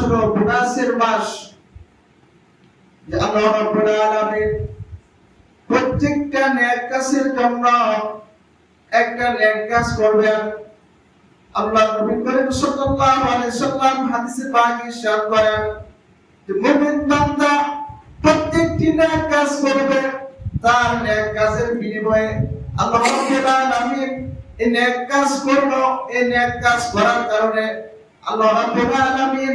হলো বোনাসের মাস প্রত্যেকটা নেক কাজের জন্য একটা নেক কাজ করবেন। আল্লাহ তার নেক কাজের বিনিময়ে আল্লাহ রাব্বুল আলামিন এই কাজ করল। এই নেক কাজ করার কারণে আল্লাহ রাব্বুল আলামিন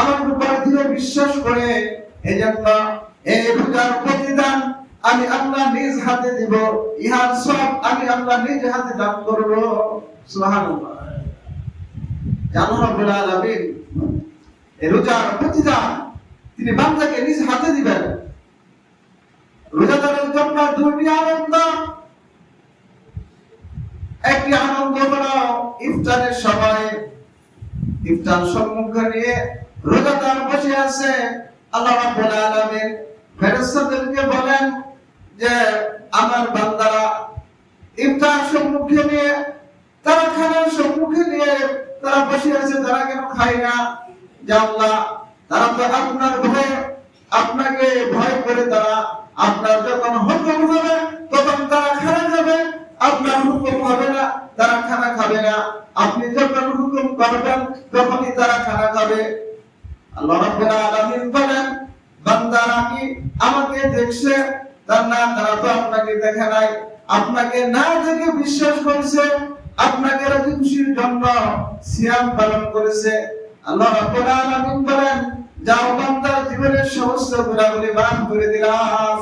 আমার উপর দৃঢ় বিশ্বাস করে এই জন্য এই রোজার প্রতিদান, আমি আল্লাহ নিজ হাতে দিব। ইহার সব আমি আল্লাহ নিজ হাতে দান করব। সুবহানাল্লাহ। আল্লাহ রাব্বুল আলামিন, এই রোজার প্রতিদান তিনি বান্দাকে নিজ হাতে দিবেন। রোজাদারের জন্য দুটি আনন্দ। একটি আনন্দ হলো ইফতারের সময়। ইফতার সম্মুখে নিয়ে রোজাদার বসে আছে, আল্লাহ রাব্বুল আলামিন ফেরেশতাদেরকে বলেন যে, আমার বান্দারা ইফতার সম্মুখে নিয়ে, তারা খানার সম্মুখে নিয়ে তারা বসে আছে, তারা কেন খায় না? যে তারা তো আপনার ভয়ে, আপনাকে ভয় করে তারা আপনার যখন হুকুম হবে, তখন তারা খানা যাবে আপনার হুকুম হবে না, তারা খানা খাবে না। আপনি যখন হুকুম করবেন, তখনই তারা খানা খাবে। আল্লাহ রাব্বুল আলামিন বলেন, বান্দারা কি আমাকে দেখছে? তার না, তারা তো আপনাকে দেখে নাই। আপনাকে না দেখে বিশ্বাস করেছে, আপনাকে রাজি খুশির জন্য সিয়াম পালন করেছে। আল্লাহ রাব্বুল আলামিন বলেন, যাও বান্দার জীবনের সমস্ত গুণাবলী মাফ করে দিলাম।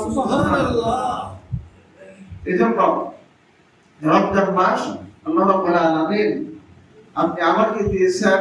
আলামিন আপনি আমাকে দিয়েছেন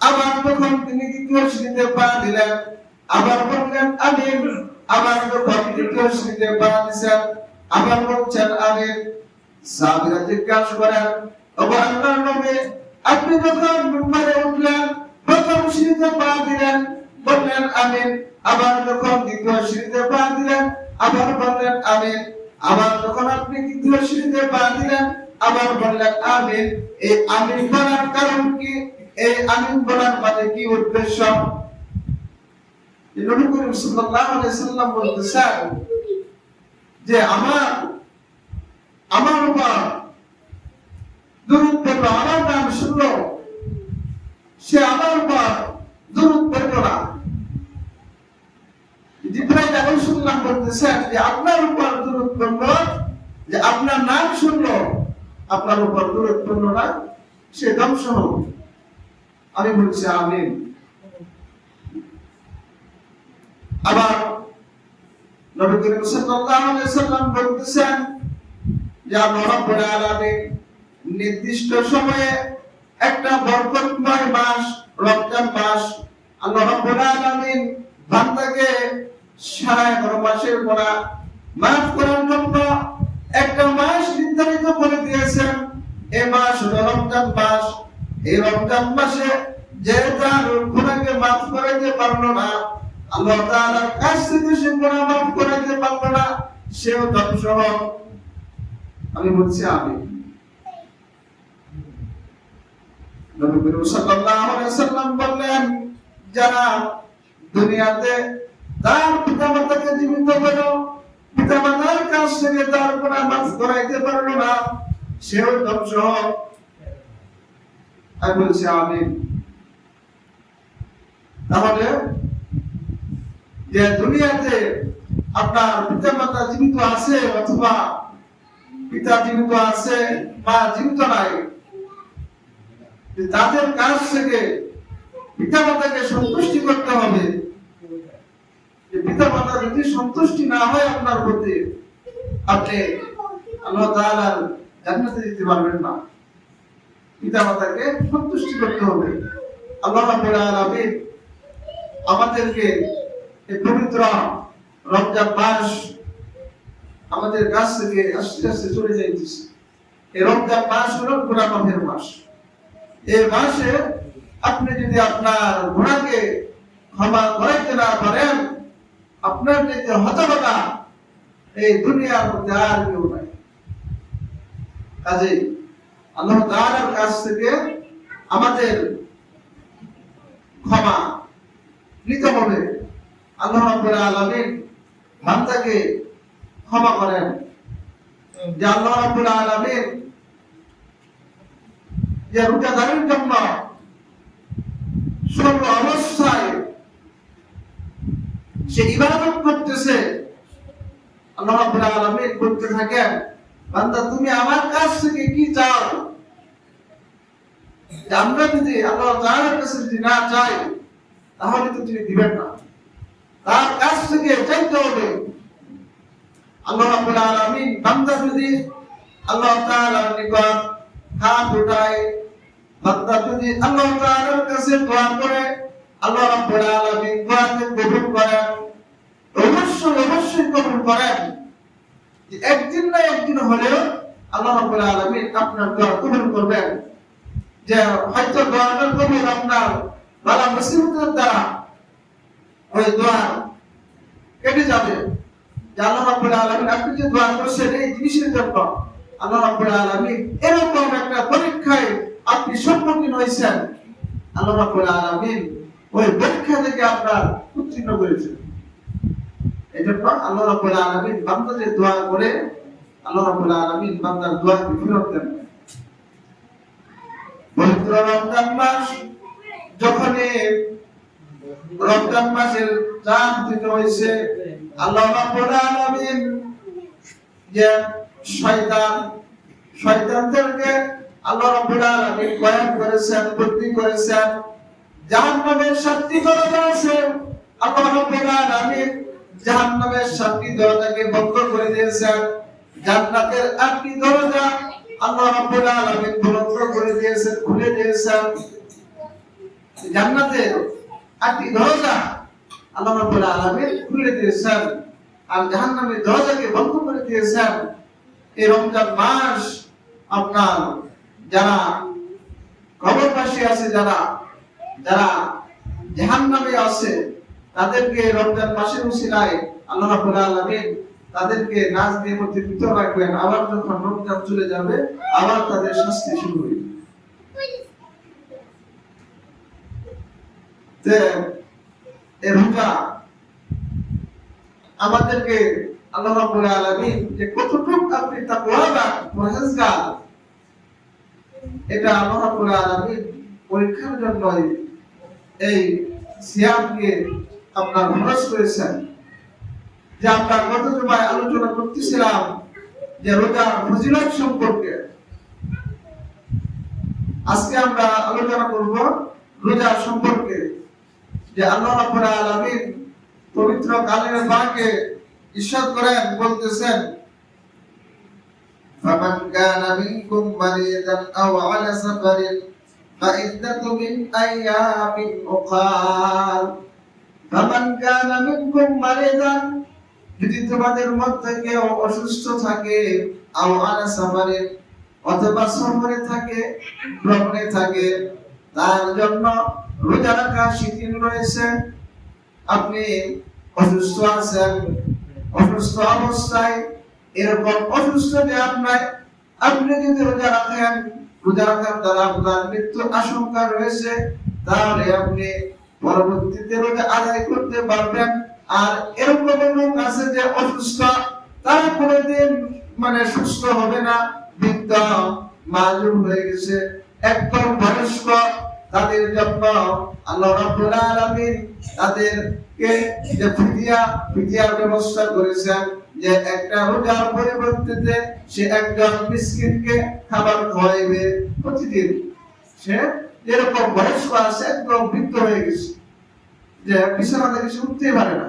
আবার তখন তিনি দ্বিতীয় সিঁড়িতে পা দিলেন, আবার বললেন আমিন আবার তখন তৃতীয় সিঁড়িতে পা দিছেন আবার বলছেন আমিন সাহাবীরা জিজ্ঞাসা করেন, ওগো আল্লাহর নবী, আপনি যখন মিম্বারে উঠলেন, প্রথম সিঁড়িতে পা দিলেন? বললেন আমিন আবার যখন দ্বিতীয় সিঁড়িতে পা দিলেন, আবার বললেন আমিন আবার যখন আপনি দ্বিতীয় সিঁড়িতে পা দিলেন, আবার বললেন আমিন এই আমিন বলার কারণ কি? এই আমিন বলার মানে কি উদ্দেশ্য? নবী করিম সাল্লাল্লাহু আলাইহি সাল্লাম যে আমার আমার উপর আমার নাম সে আমার উপর না। জিব্রাইল আলাইহিস সালাম যে আপনার উপর দুরূদ পড়ল, যে আপনার নাম শুনলো, আপনার উপর দুরূদ পড়ল না, সে ধ্বংস হোক। আমি বলছি, আমিন। আবার নবী করিম সাল্লাল্লাহু আলাইহি সাল্লাম বলতেছেন নির্দিষ্ট সময়ে একটা বরকতময় মাস, রমজান মাস, আল্লাহ আলামিন বান্দাকে সারা এগারো মাসের পড়া মাফ করার জন্য একটা মাস নির্ধারিত করে দিয়েছেন। এ মাস রমজান মাস। এই রমজান মাসে যে তার গুণাকে মাফ করাইতে পারল না, আল্লাহ তাআলার কাছ থেকে সে গুনাহ মাফ করাইতে পারল না, সেও ধ্বংস আমি বলছি আমি। যারা দুনিয়াতে তার পিতামাতাকে জীবিত করো কাছ থেকে তার গুনাহ মাফ করাইতে পারল না, সেও ধ্বংস হোক আমি বলছি, আমিন। তাহলে যে দুনিয়াতে আপনার পিতা মাতা জীবিত আছে অথবা পিতা জীবিত আছে, মা জীবিত নাই তাদের কাছ থেকে পিতা মাতাকে সন্তুষ্টি করতে হবে। পিতা মাতা যদি সন্তুষ্টি না হয় আপনার প্রতি, আপনি আল্লাহ তাআলার জান্নাতে যেতে পারবেন না। পিতা মাতাকে সন্তুষ্টি করতে হবে। আল্লাহ আমাদেরকে পবিত্র রমজান মাস আমাদের কাছ থেকে আস্তে আস্তে চলে যাইতেছে। এই রমজান মাস হলো মাফের মাস। এই মাসে আপনি যদি আপনার গুণাকে ক্ষমা করাইতে না পারেন, আপনার যে হতবাকা এই দুনিয়ার মধ্যে আর কেউ নাই। কাজে আল্লাহ তাআলার কাছ থেকে আমাদের ক্ষমা নিতে হবে। আল্লাহ রাব্বুল আলামিন বান্দাকে ক্ষমা করেন। যে আল্লাহ রাব্বুল আলামিন যে জন্য সর্ব অবস্থায় সে ইবাদত করতেছে, আল্লাহ রাব্বুল আলামিন বলতে থাকেন, বান্দা, তুমি আমার কাছ থেকে কি চাও? আমরা যদি আল্লাহ তাআলার কাছে যদি না চাই তাহলে তো তিনি দিবেন না। তার কাছ থেকে চাইতে হবে, আল্লাহ রাব্বুল আলামিন বান্দা যদি আল্লাহ তাআলার নিকট হাত উঠায় বান্দা যদি আল্লাহ তাআলার কাছে দোয়া করে, আল্লাহ রাব্বুল আলামিন দোয়াকে কবুল করেন, অবশ্যই অবশ্যই কবুল করেন। একদিন না একদিন হলেও আল্লাহ রাব্বুল আলামিন আপনার দোয়া কবুল করবেন। যে হয়তো দোয়াটা কবুল আপনার বালা মুসিবতের দ্বারা ওই দোয়ার কেটে যাবে। আল্লাহ রাব্বুল আপনি যে দোয়া করছেন, এই জিনিসের জন্য আল্লাহ এরকম একটা পরীক্ষায় আপনি সম্মুখীন হয়েছেন। আল্লাহ রাব্বুল আলামিন ওই পরীক্ষা থেকে আপনার উত্তীর্ণ করেছেন। এই জন্য আল্লাহ রাব্বুল আলামিন বান্দা যে দোয়া করে, আল্লাহ রাব্বুল আলামিন বান্দার দোয়াকে ফেরত দেন। পবিত্র রমজান মাস, যখনই রমজান মাসের চাঁদ দিতে হয়েছে, আল্লাহ রাব্বুল আলামিন যে শয়তান, শয়তানদেরকে দরজা আছে। আল্লাহ রাব্বুল আলামিন জাহান্নামের সাতটি দরজাকে বন্ধ করে জান্নাতের আটটি দরজা আল্লাহ রাব্বুল আলামিন বন্ধ করে দিয়েছেন, খুলে দিয়েছেন। জান্নাতের আটটি দরজা আল্লাহ রাব্বুল আলামিন খুলে দিয়েছেন আর জাহান্নামের দরজাকে বন্ধ করে দিয়েছেন। এই রমজান মাস আপনার যারা কবরবাসী আছে, যারা যারা জাহান্নামে আছে, তাদেরকে রমজান মাসের উসিলায় আল্লাহ রাব্বুল আলামিন তাদেরকে নাচ দিয়ে মধ্যে ভিতর রাখবেন। আবার যখন রমজান চলে যাবে, আবার তাদের শাস্তি শুরু হইবে আমাদেরকে আল্লাহ রাব্বুল আলামিন যে কতটুকু আপনি তাকওয়াবান পরহেজগার, এটা আল্লাহ রাব্বুল আলামিন পরীক্ষার জন্য এই সিয়ামকে আপনার খরচ করেছেন। যে আমরা গত জমায় আলোচনা করতেছিলাম যে রোজার ফজিলত সম্পর্কে আজকে আমরা আলোচনা করব রোজা সম্পর্কে যে আল্লাহ রাব্বুল আলামিন পবিত্র কালের পাকে ইরশাদ করেন বলতেছেন فمن كان منكم مريضا أو على سفر فعدة من أيام أخر فمن كان منكم مريضا যদি মধ্যে কেউ অসুস্থ থাকে, আও সাফারে অথবা সফরে থাকে, ভ্রমণে থাকে, তার জন্য রোজা রাখা শিথিল রয়েছে। আপনি অসুস্থ আছেন, অসুস্থ অবস্থায়, এরকম অসুস্থ যে আপনার, আপনি যদি রোজা রাখেন, রোজা রাখার দ্বারা আপনার মৃত্যু আশঙ্কা রয়েছে, তাহলে আপনি পরবর্তীতে রোজা আদায় করতে পারবেন। আর এরকম লোক আছে যে অসুস্থ, তারা কোনোদিন মানে সুস্থ হবে না। বৃদ্ধ মাজুর হয়ে গেছে। একদম বয়স্ক, তাদের জন্য আল্লাহ রাব্বুল আলামিন তাদেরকে যে ফিদিয়া, ফিদিয়ার ব্যবস্থা করেছেন যে একটা রোজার পরিবর্তে সে একজন খাবার খাওয়াইবে প্রতিদিন। সে যেরকম বয়স্ক আছে, একদম বৃদ্ধ হয়ে গেছে। যে বিছানা থেকে সে উঠতেই পারে না।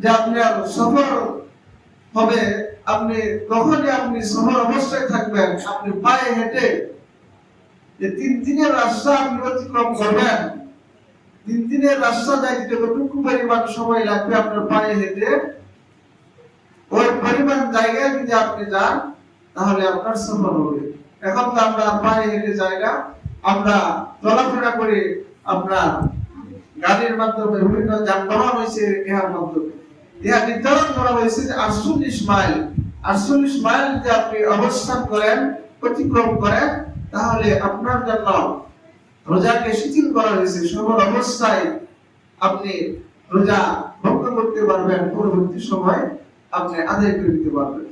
যে আপনার সফর হবে, আপনি তখনই আপনি সফর অবস্থায় থাকবেন, আপনি পায়ে হেঁটে যে তিন দিনের রাস্তা আপনি অতিক্রম করবেন, তিন দিনের রাস্তা যাইতে যতটুকু পরিমাণ সময় লাগবে আপনার পায়ে হেঁটে, ওই পরিমাণ জায়গায় যদি আপনি যান, তাহলে আপনার সফর হবে। এখন তো আমরা পায়ে হেঁটে যাই না, আমরা চলাফেরা করে আপনার গাড়ির মাধ্যমে বিভিন্ন যানবাহন হয়েছে ইহার মাধ্যমে। ইহা নির্ধারণ করা হয়েছে যে আটচল্লিশ মাইল আটচল্লিশ মাইল যদি আপনি অবস্থান করেন অতিক্রম করেন তাহলে আপনার জন্য রোজাকে শিথিল করা হয়েছে সবল অবস্থায় আপনি রোজা ভঙ্গ করতে পারবেন পরবর্তী সময় আপনি আদায় করে দিতে পারবেন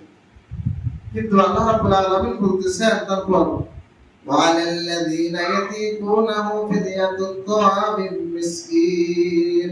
কিন্তু আল্লাহ রাব্বুল আলামিন বলতেছেন তারপর وعلى الذين يطيقونه فدية طعام مسكين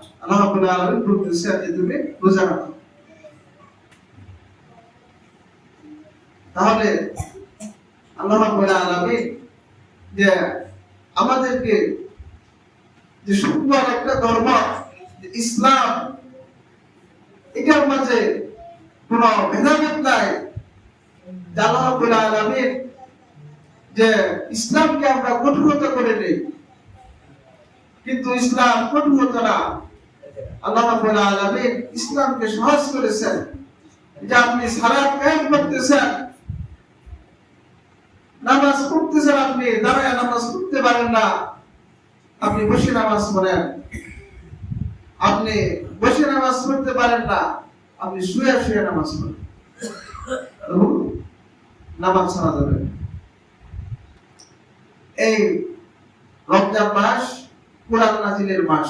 আল্লাহ রাব্বুল আলামিন বলতেছেন যে তুমি রোজা তাহলে আল্লাহ রাব্বুল আলামিন যে আমাদেরকে যে সুন্দর একটা ধর্ম ইসলাম, এটার মাঝে কোনো ভেদাভেদ নাই। আল্লাহ রাব্বুল আলামিন যে ইসলামকে আমরা কঠোরতা করে নেই। কিন্তু ইসলাম কঠোরতা না। আল্লাহ রাব্বুল আলামিন ইসলামকে সহজ করেছেন। যে আপনি কায়েম করতেছেন, নামাজ পড়তেছেন আপনি, দাঁড়ায় নামাজ পড়তে পারেন না, আপনি বসে নামাজ পড়েন। আপনি বসে নামাজ পড়তে পারেন না, আপনি শুয়ে শুয়ে নামাজ পড়েন। নামাজ ছাড়া যাবে এই রমজান মাস কোরআন নাজিলের মাস।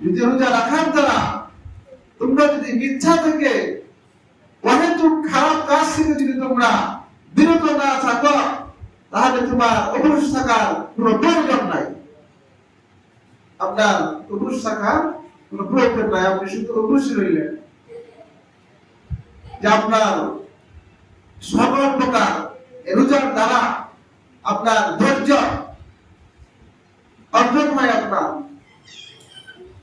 যদি রোজা রাখার দ্বারা তোমরা যদি মিথ্যা থেকে অহেতুক খারাপ কাজ থেকে যদি তোমরা বিরত না থাকো, তাহলে তোমার অবুস থাকার কোনো প্রয়োজন নাই। আপনার অবুস থাকার কোনো প্রয়োজন নাই, আপনি শুধু অবশ্যই রইলেন। যে আপনার সকল প্রকার রোজার দ্বারা আপনার ধৈর্য অর্জন হয়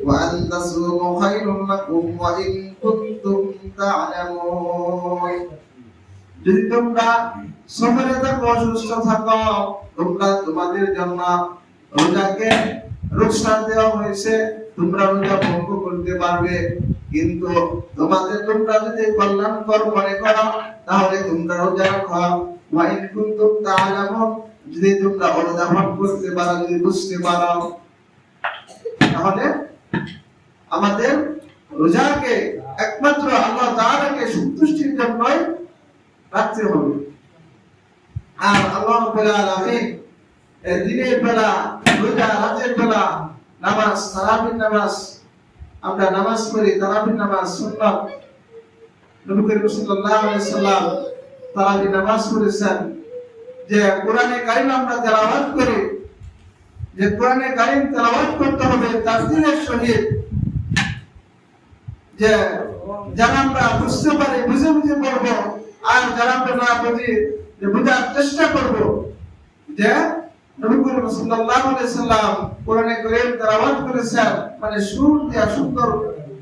وأن تصوموا خير لكم وإن كنتم تعلمون যদি তোমরা সফরে থাকো অসুস্থ থাকো তোমরা তোমাদের জন্য রোজাকে রোজা দেওয়া হয়েছে তোমরা রোজা ভঙ্গ করতে পারবে কিন্তু তোমাদের তোমরা যদি কল্যাণকর মনে করো তাহলে তোমরা রোজা রাখো ওয়াইন কুনতুম তাআলামুন যদি তোমরা অনুধাবন করতে পারো যদি বুঝতে পারো তাহলে আমাদের রোজাকে একমাত্র আল্লাহ তাআলাকে সন্তুষ্টির জন্যই রাখতে হবে। আর আল্লাহ রাব্বুল আলামিন দিনের বেলা, রোজা, রাতের বেলা নামাজ, তারাবির নামাজ, আমরা নামাজ পড়ি, তারাবির নামাজ সুন্নাত নবী করিম নামাজ পড়েছেন। যে কোরআনে কারিম আমরা তেলাওয়াত করি যে কোরআনে কারিম তেলাওয়াত করতে হবে তার সহিত। যে যারা আমরা বুঝতে পারি, বুঝে বুঝে পড়ব, আর যারা আমরা না বুঝি, যে বোঝার চেষ্টা করব, যে নবী করিম সাল্লাল্লাহু আলাইহি সাল্লাম কোরআনে কারীম তেলাওয়াত করেছেন মানে সুর দিয়া সুন্দর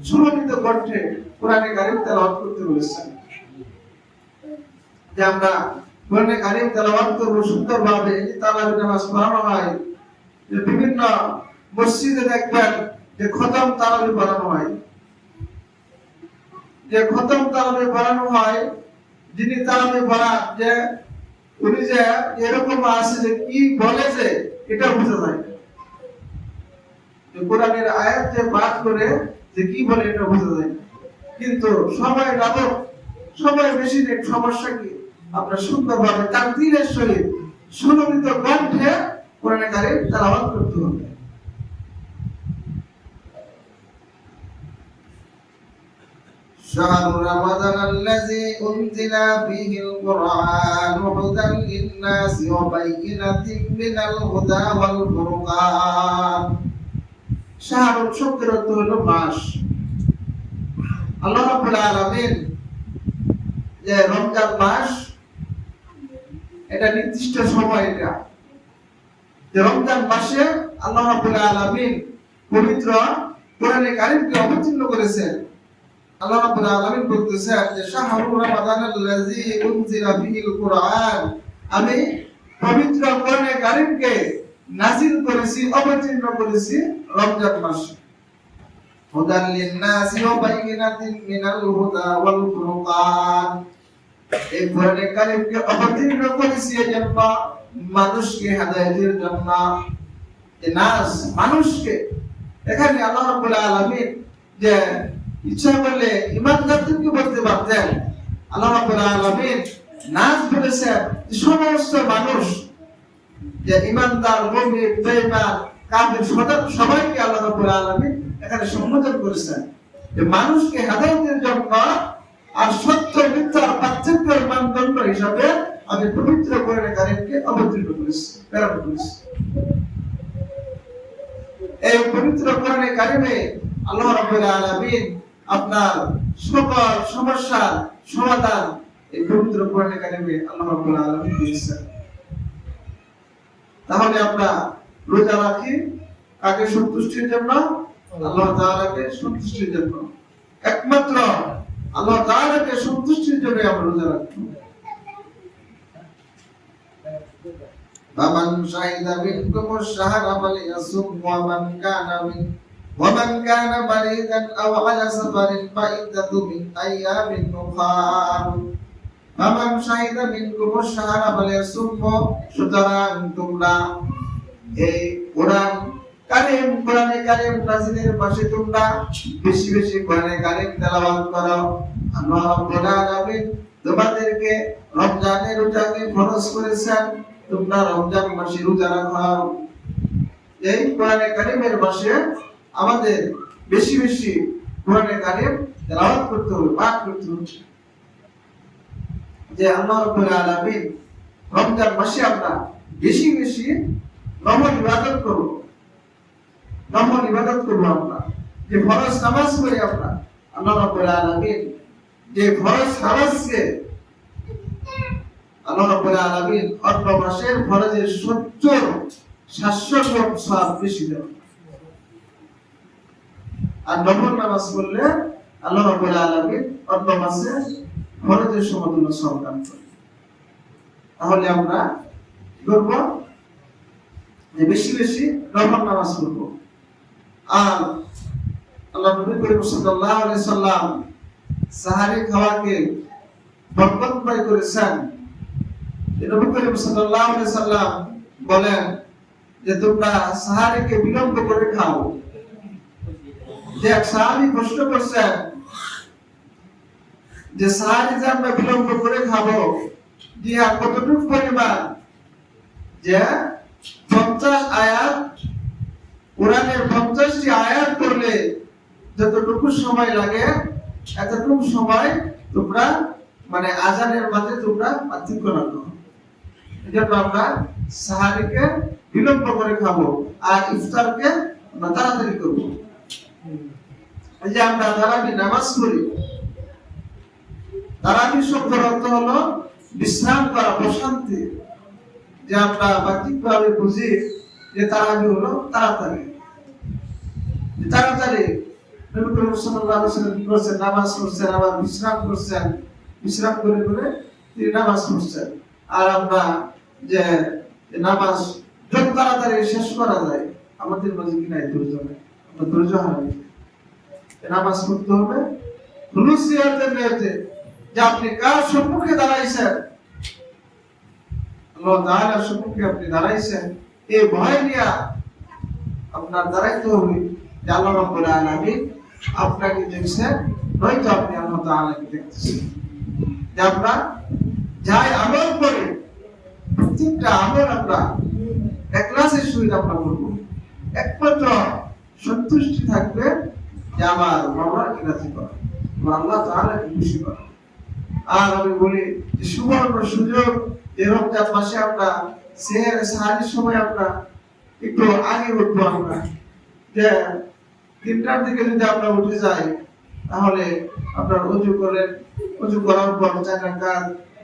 সুরলিত কণ্ঠে কোরআনে কারীম তেলাওয়াত করতে বলেছেন। যে আমরা কোরআনে কারীম তেলাওয়াত করব সুন্দরভাবে যে নামাজ পড়ানো হয় যে বিভিন্ন মসজিদে দেখবেন যে খতম তারাবি পড়ানো হয়। যে খতম তারাবি পড়ানো হয়, যিনি তারাবি পড়ান যে উনি যে এরকম আছে যে কি বলে যে এটা বোঝা যায়। কোরআনের আয়াত যে পাঠ করে যে কি বলে এটা বোঝা যায় কিন্তু সবাই সবাই বেশি সমস্যা কি? আমরা সুন্দরভাবে তার দিনের সহিত সুললিত কণ্ঠে কোরআনে কারিম তেলাওয়াত করতে হবে شهر رمضان الذي أنزل فيه القرآن هدى للناس وبينة من الهدى والفرقان শাহরুখ শব্দের অর্থ হলো মাস আল্লাহ রাব্বুল আলামিন যে রমজান মাস এটা নির্দিষ্ট সময় এটা যে রমজান মাসে আল্লাহ রাব্বুল পবিত্র কোরআনে কারিমকে অবতীর্ণ করেছেন। আল্লাহ রাব্বুল আলামিন বলতেছেন যে উনজিলা কোরআন। আমি পবিত্র কোরআনে কারিমকে নাজিল করেছি, অবতীর্ণ করেছি রমজান মাসে। হুদান মিনাল হুদা ওয়াল ফুরকান। এই কোরআনে কারিমকে অবতীর্ণ করেছি এজন্য মানুষকে হেদায়েতের জন্য নাস মানুষকে। এখানে আল্লাহ রাব্বুল আলামিন যে ইচ্ছা করলে ইমানদারদেরকে বলতে পারতেন, আল্লাহ আলামিন নাস সমস্ত মানুষ যে ইমানদার, মুমিন, বেঈমান, কাফির সবাইকে আল্লাহ রাব্বুল আলামিন এখানে সম্বোধন করেছেন। যে মানুষকে হেদায়েতের জন্য আর সত্য মিথ্যার পার্থক্যের মানদণ্ড হিসাবে আমি পবিত্র কোরআনে কারীমকে অবতীর্ণ করেছি, প্রেরণ করেছি। এই পবিত্র কোরআনে কারিমে আল্লাহ রাব্বুল আলামিন আপনার সকল সমস্যার সমাধান এই পবিত্র আল্লাহ রাব্বুল আলামিন দিয়েছেন। তাহলে আমরা রোজা রাখি কাকে সন্তুষ্টির জন্য? আল্লাহ তাআলাকে সন্তুষ্টির জন্য। একমাত্র আল্লাহ তাআলাকে সন্তুষ্টির জন্য আমরা রোজা রাখি। فمن شهد منكم الشهر فليصم ومن كان من ومن كان مريضا أو على سفر فعدة من أيام أخر فمن شهد منكم الشهر فليصم সুতরাং তোমরা এই কোরআন কারিম কোরআনে কারিম নাজিলের পাশে তোমরা বেশি বেশি কোরআনে কারিম তেলাওয়াত করো আল্লাহ রাব্বুল আলামিন তোমাদেরকে রমজানের রোজাকে ফরজ করেছেন তোমরা রমজান মাসে রোজা রাখো। এই কোরআনে কারিমের মাসে আমাদের বেশি বেশি কোরআনে কারিম তেলাওয়াত করতে হবে, পাঠ করতে হবে। যে আল্লাহ রাব্বুল আলামিন রমজান মাসে আমরা বেশি বেশি নফল ইবাদত করব। নফল ইবাদত করব আমরা। যে ফরজ নামাজ পড়ি আমরা। আল্লাহ রাব্বুল আলামিন যে ফরজ নামাজকে আল্লাহ রাব্বুল আলামিন অন্য মাসের ফরজের 70 700 গুণ সওয়াব বেশি তাহলে আমরা বেশি বেশি নফল নামাজ আর আল্লাহ সাহারি খাওয়াকে করেছেন। বলেন যে তোমরা বিলম্ব করে খাও। যে এক প্রশ্ন করছেন যে সাহারি যে আমরা বিলম্ব করে খাব কতটুকু পরিমাণ? যে পঞ্চাশ আয়াত, কোরআনের পঞ্চাশটি আয়াত যতটুকু সময় লাগে, এতটুকু সময় তোমরা মানে আজানের মাঝে তোমরা পার্থক্য রাখো। এজন্য আমরা সাহারিকে বিলম্ব করে খাব আর ইফতারকে আমরা তাড়াতাড়ি করব। এই যে আমরা তারাবি নামাজ পড়ি। তারাবি শব্দের অর্থ হলো বিশ্রাম করা, প্রশান্তি। যে আমরা বাহ্যিকভাবে বুঝি যে তারাবি হলো তাড়াতাড়ি। তাড়াতাড়ি নবী করছেন? নামাজ আবার বিশ্রাম করছেন। বিশ্রাম করে করে তিনি নামাজ পড়ছেন। আর আমরা যে নামাজ যত তাড়াতাড়ি শেষ করা যায়, আমাদের মাঝে কি নাই ধৈর্য নেই? আমরা ধৈর্য হারাই। নামাজ পড়তে হবে। নিয়তে যে আপনি কার সম্মুখে দাঁড়াইছেন? আল্লাহ সম্মুখে আপনি দাঁড়াইছেন। এই ভয় নিয়ে আপনার দাঁড়াইতে হবে। যে আল্লাহ রাব্বুল আপনাকে দেখছেন, নয়তো আপনি আল্লাহ দেখতেছেন। যে আমরা যাই আমল করে, প্রত্যেকটা আমল আমরা একলাসের সহিত আমরা করব। একমাত্র সন্তুষ্টি থাকবে যে আমার বাবাকে রাজি করা, আমার আল্লাহ তাআলাকে খুশি করা। আর আমি বলি যে সুবর্ণ সুযোগ যে রমজান মাসে আমরা সেহের সাহারির সময় আমরা একটু আগে উঠবো আমরা। যে তিনটার দিকে যদি আমরা উঠে যাই, তাহলে আপনার অজু করেন, অজু করার পর চার রাকাত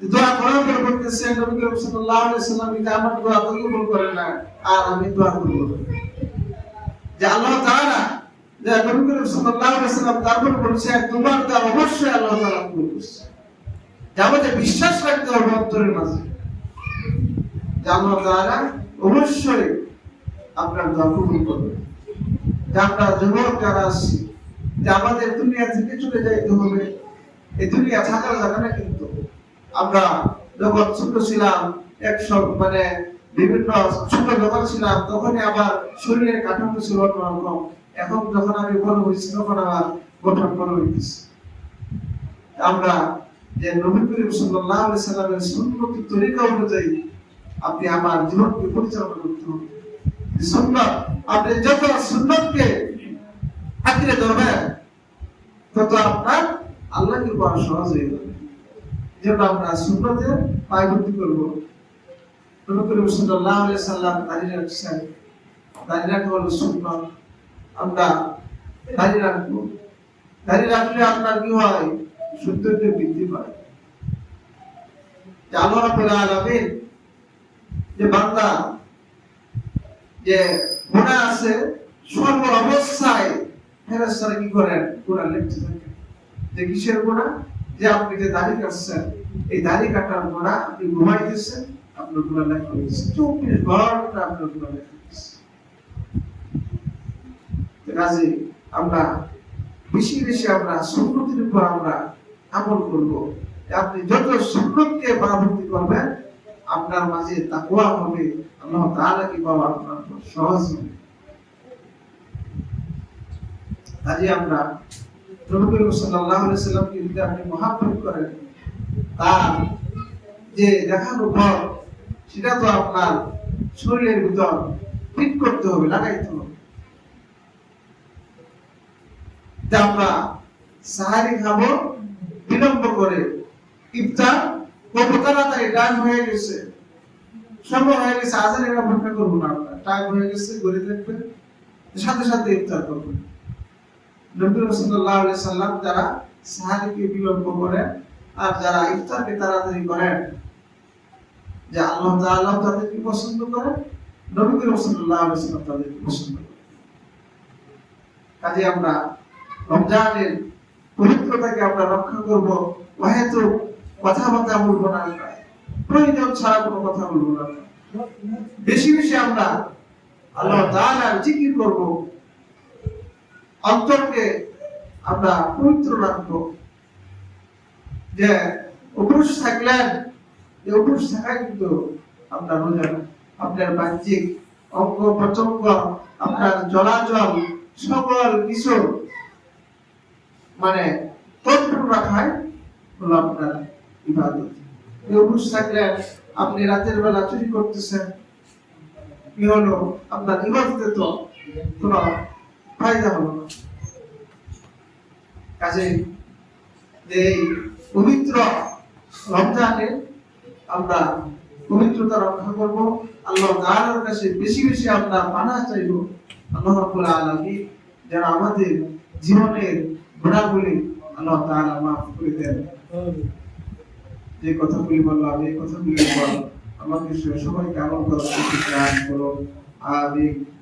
দোয়া করার পর বলতেছে, নবী করিম সাল্লাল্লাহু আলাইহি সাল্লাম এটা আমার দোয়া কবুল করে না, আর আমি দোয়া করব যে আল্লাহ তাআলা, যে নবী করিম সাল্লাল্লাহু আলাইহি সাল্লাম তারপর বলছে, তোমার দোয়া অবশ্যই আল্লাহ তাআলা কবুল করছে। যে আমাদের বিশ্বাস রাখতে হবে অন্তরের মাঝে। যে আল্লাহ তাআলা অবশ্যই আপনার দোয়া কবুল করবে। যে আমরা যুবক যারা আছি, যে আমাদের দুনিয়া থেকে চলে যাইতে হবে। এই দুনিয়া থাকার জায়গা না কিন্তু আমরা যখন ছোট ছিলাম একশো মানে বিভিন্ন ছোট যখন ছিলাম, তখনই আমার শরীরের কাঠামো ছিল অন্যরকম। এখন যখন আমি বড় হয়েছি, তখন আমার গঠন বড় হইতেছে। আমরা যে নবী করিম সাল্লাল্লাহু আলাইহি সাল্লামের সুন্নত তরিকা অনুযায়ী আপনি আমার জীবনকে পরিচালনা করতে হবে। সুন্নাত, আপনি যত সুন্নতকে আঁকড়ে ধরবেন, তত আপনার আল্লাহকে পাওয়া সহজ হয়ে যাবে। যেটা আমরা সাল্লাম দাঁড়িয়ে রাখছেন। দাঁড়িয়ে রাখা হলো আমরা দাঁড়িয়ে রাখব। দাঁড়িয়ে রাখলে আপনার কি হয়? সত্যতে বৃদ্ধি পায় আল্লাহ আলামিন যে বান্দা, যে গুনাহ আছে, সর্ব অবস্থায় কি করেন? লিখতে যে কিসের গুনাহ? যে আপনি যে দাড়ি কাটছেন, এই দাড়ি কাটার গুনাহ আপনি ঘুমাইতেছেন আপনার গুনাহ লেখা হয়েছে চব্বিশ ঘণ্টা আপনার গুনাহ লেখা হয়েছে কাজে আমরা বেশি বেশি আমরা সুন্নতির উপর আমরা আমল করব। আপনি যত সুন্নতকে পারাবর্তী করবেন, আপনার মাঝে তাকওয়া হবে। আল্লাহ তাআলা কি পাওয়া আপনার সহজ হবে। কাজে আমরা সাল্লামকে যদি আপনি করেন, তার যে দেখানো সেটা তো আপনার শরীরের ভিতর করতে হবে, লাগাইতে হবে। আমরা সাহারি খাব, বিলম্ব করে ইফতার টাইম হয়ে গেছে সময় হয়ে গেছে, আজানের অপেক্ষা করব না টাইম হয়ে গেছে ঘড়ি দেখবেন সাথে সাথে ইফতার করবেন নবী রাসূলুল্লাহ আলাইহি সাল্লাম যারা সাহারিকে বিলম্ব করেন আর যারা ইফতারকে তাড়াতাড়ি করেন, যে আল্লাহ তাআলা তাদেরকে পছন্দ করেন, নবী রাসূলুল্লাহ আলাইহি সাল্লাম তাদেরকে পছন্দ করেন। কাজে আমরা রমজানের পবিত্রতাকে আমরা রক্ষা করব হয়তো কথাবার্তা বলব না প্রয়োজন ছাড়া কোনো কথা বলব না বেশি বেশি আমরা আল্লাহ তাআলার জিকির করব। অন্তরকে আমরা পবিত্র রাখব। যে উপোস থাকলেন এই উপোস থাকা কিন্তু আপনার রোজা আপনার বাহ্যিক অঙ্গ প্রত্যঙ্গ, আপনার চলাচল সকল কিছু মানে তন্ত্র রাখায় হলো আপনার ইবাদত। এই উপোস থাকলে আপনি রাতের বেলা চুরি করতেছেন, কি হলো? আপনার ইবাদতে তো কোনো ফায়দা হলো না কাজে এই পবিত্র রমজানে আমরা পবিত্রতা রক্ষা করব আল্লাহ তাআলার কাছে বেশি বেশি আমরা পানা চাইব। আল্লাহ রাব্বুল আলামিন যেন আমাদের জীবনের গুণাগুলি আল্লাহ তাআলা মাফ করে দেন। যে কথাগুলি বললাম এই কথাগুলি বল। আমাকে সবাইকে আমল করার তৌফিক দান করো আমিন।